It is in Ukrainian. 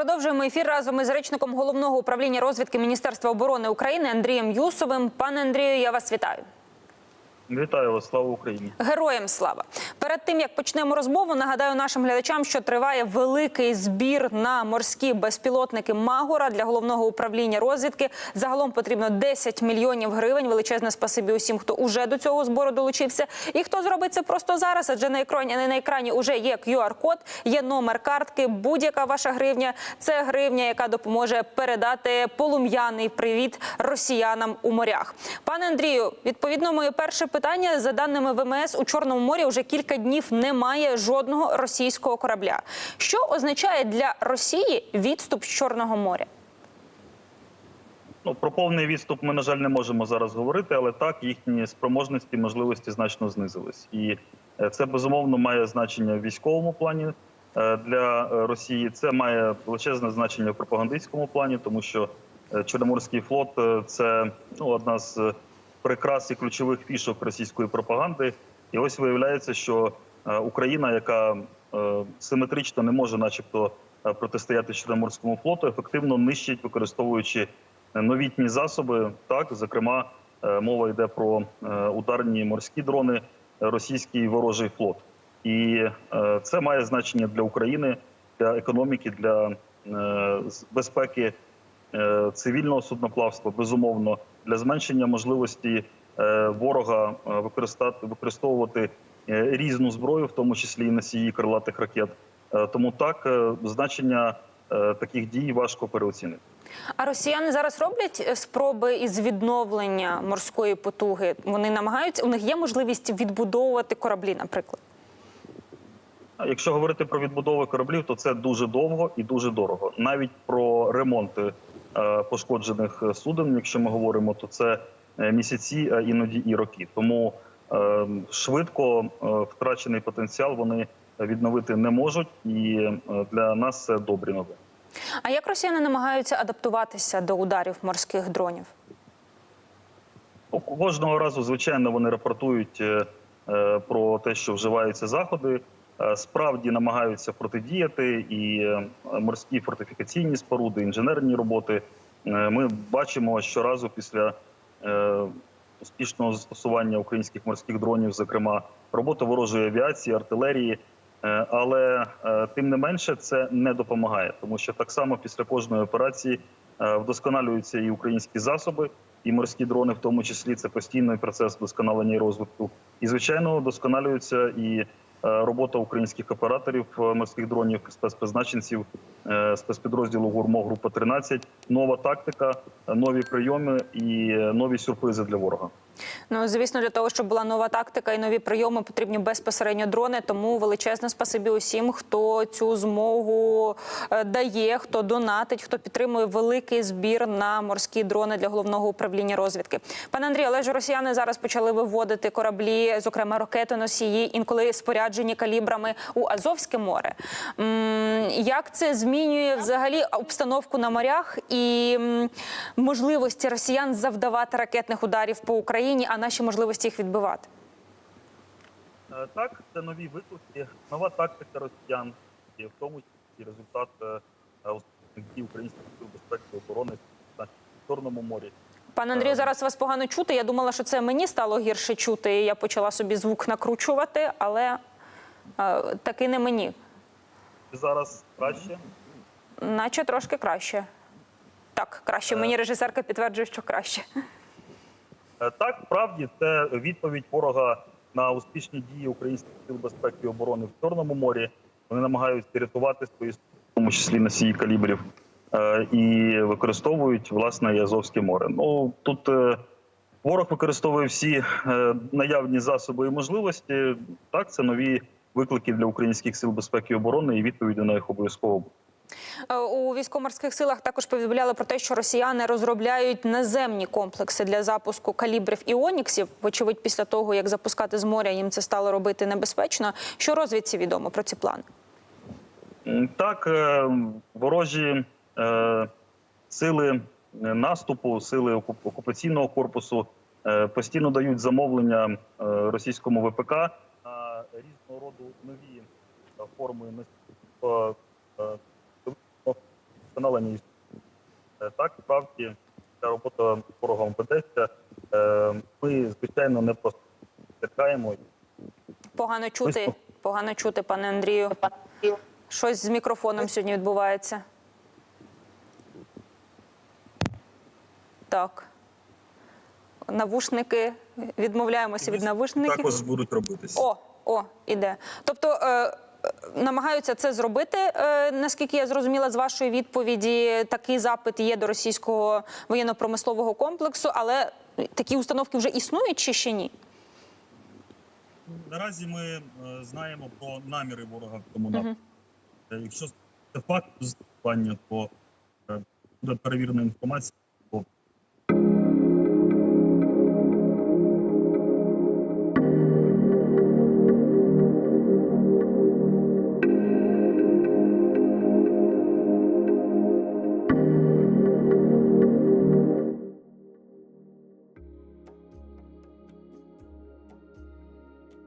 Продовжуємо ефір разом із речником головного управління розвідки Міністерства оборони України Андрієм Юсовим. Пане Андрію, я вас вітаю. Вітаю вас, слава Україні. Героям слава! Перед тим як почнемо розмову, нагадаю нашим глядачам, що триває великий збір на морські безпілотники Магора для головного управління розвідки. Загалом потрібно 10 мільйонів гривень. Величезне спасибі усім, хто уже до цього збору долучився. І хто зробить це просто зараз, адже на екрані на екрані вже є QR-код, є номер картки. Будь-яка ваша гривня це гривня, яка допоможе передати полум'яний привіт росіянам у морях. Пане Андрію, відповідно, моє перше питання за даними ВМС у Чорному морі вже кілька днів немає жодного російського корабля. Що означає для Росії відступ з Чорного моря? Ну про повний відступ ми на жаль не можемо зараз говорити, але так їхні спроможності, можливості значно знизились, і е, це безумовно має значення в військовому плані е, для е, Росії. Це має величезне значення в пропагандистському плані, тому що Чорноморський флот це ну одна з прикрас і ключових фішок російської пропаганди. І ось виявляється, що е, Україна, яка е, симетрично не може, начебто, е, протистояти Чорноморському флоту, ефективно нищить, використовуючи новітні засоби. Так, зокрема, мова йде про ударні морські дрони, російський ворожий флот, і це має значення для України, для економіки, для безпеки цивільного судноплавства, безумовно, для зменшення можливості е, ворога е, використовувати е, різну зброю, в тому числі і носії крилатих ракет. Тому так значення таких дій важко переоцінити. А росіяни зараз роблять спроби із відновлення морської потуги. Вони намагаються, у них є можливість відбудовувати кораблі, наприклад. Якщо говорити про відбудову кораблів, то це дуже довго і дуже дорого. Навіть про ремонти пошкоджених суден, якщо ми говоримо, то це е, місяці, а іноді і роки. Тому е, швидко е, втрачений потенціал вони відновити не можуть, і е, для нас це добрі новини. А як росіяни намагаються адаптуватися до ударів морських дронів? Ну, Кожного разу, звичайно, вони рапортують е, е, про те, що вживаються заходи. Е, Справді намагаються протидіяти і е, морські фортифікаційні споруди, інженерні роботи. Е, Ми бачимо щоразу після успішного застосування українських морських дронів, зокрема роботу ворожої авіації, артилерії. Але тим не менше це не допомагає, тому що так само після кожної операції вдосконалюються і українські засоби, і морські дрони, в тому числі це постійний процес вдосконалення і розвитку. І звичайно, вдосконалюється і робота українських операторів е, морських дронів, спецпризначенців, е, спецпідрозділу ГУРМО група 13 нова тактика, е, нові прийоми і е, нові сюрпризи для ворога. Ну звісно, для того, щоб була нова тактика і нові прийоми, потрібні безпосередньо дрони. Тому величезне спасибі усім, хто цю змогу е, дає, хто донатить, хто підтримує великий збір на морські дрони для головного управління розвідки. Пане Андрію, але ж росіяни зараз почали виводити кораблі, зокрема ракетоносії, інколи споряджені калібрами у Азовське море. Як це змінює взагалі обстановку на морях і можливості росіян завдавати ракетних ударів по Україні, а наші можливості їх відбивати? Е, Так, це нові виклики, нова тактика росіян, і в тому числі результат е, е, українських безпеки і оборони на Чорному морі. Пане Андрію, зараз вас погано чути. Я думала, що це мені стало гірше чути. і Я почала собі звук накручувати, але таки не мені. Зараз краще. Наче трошки краще. Так, краще. Мені режисерка підтверджує, що краще. Е, Так, справді це відповідь ворога на успішні дії українських сил безпеки і оборони в Чорному морі. Вони намагаються рятувати свої, в тому числі носії калібрів, е, і використовують власне і Азовське море. Ну тут е, ворог використовує всі наявні засоби і можливості. Так, це нові виклики для українських сил безпеки і оборони, і відповіді на їх обов'язково У військово-морських силах також повідомляли про те, що росіяни розробляють наземні комплекси для запуску калібрів і оніксів. Вочевидь, після того як запускати з моря їм це стало робити небезпечно. Що розвідці відомо про ці плани? Так, е, ворожі е, сили е, наступу, сили окупаційного корпусу е, постійно дають замовлення е, російському ВПК на різного роду нові е, форми носіїв, е, Так, справді ця робота ворогом ведеться. Е, Ми, звичайно, не просто чекаємо. Погано чути, погано чути, пане Андрію. Щось з мікрофоном сьогодні відбувається. Так. Навушники. Відмовляємося від навушників. також будуть робитися. О, о, іде. Тобто е, намагаються це зробити, е, наскільки я зрозуміла з вашої відповіді. Такий запит є до російського воєнно-промислового комплексу, але такі установки вже існують чи ще ні? Наразі ми е, знаємо про наміри ворога в тому напрямку. Е, Якщо це факт застосування, то е, буде перевірена інформація.